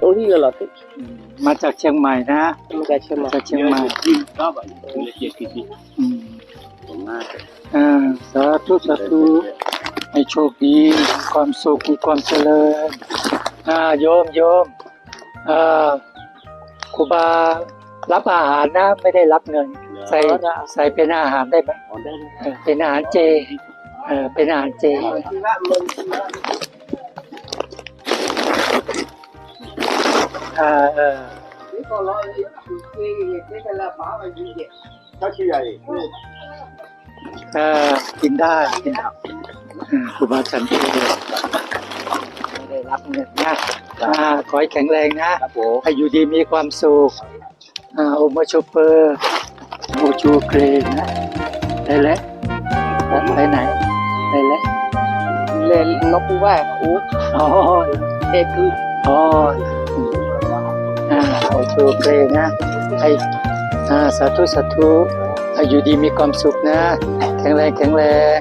โอ้นี่เหรอมาจากเชียงใหม่นะมาจากเชียงใหม่จากเชียงใหม่ยิ่บอ่มมากอ่าสาธุสาธุให้โชคดีความสุขความเจริญอ่าโยมโยมอ่าครูบารับอาหารนะไม่ได้รับเงิน ใส่ใส่เป็นอาหารได้ไหมเป็นอาหารเจเป็นอาหารเจ่าถ้าเขาเชื่อก็กินได้กินได้บครูบาฉันไม่ได้รับเงินนะขอให้แข็งแรงนะให้อยู่ดีมีความสุขอ่าโอมาชูเปอร์โอชูเกรนนะได้แล้วไปไหนได้แล้วเล่นนกว่าอู้อ๋อเอกคืออ๋อ โอชูเกรนนะให้สาธุสาธุอยู่ดีมีความสุขนะ แข็งแรงแข็งแรง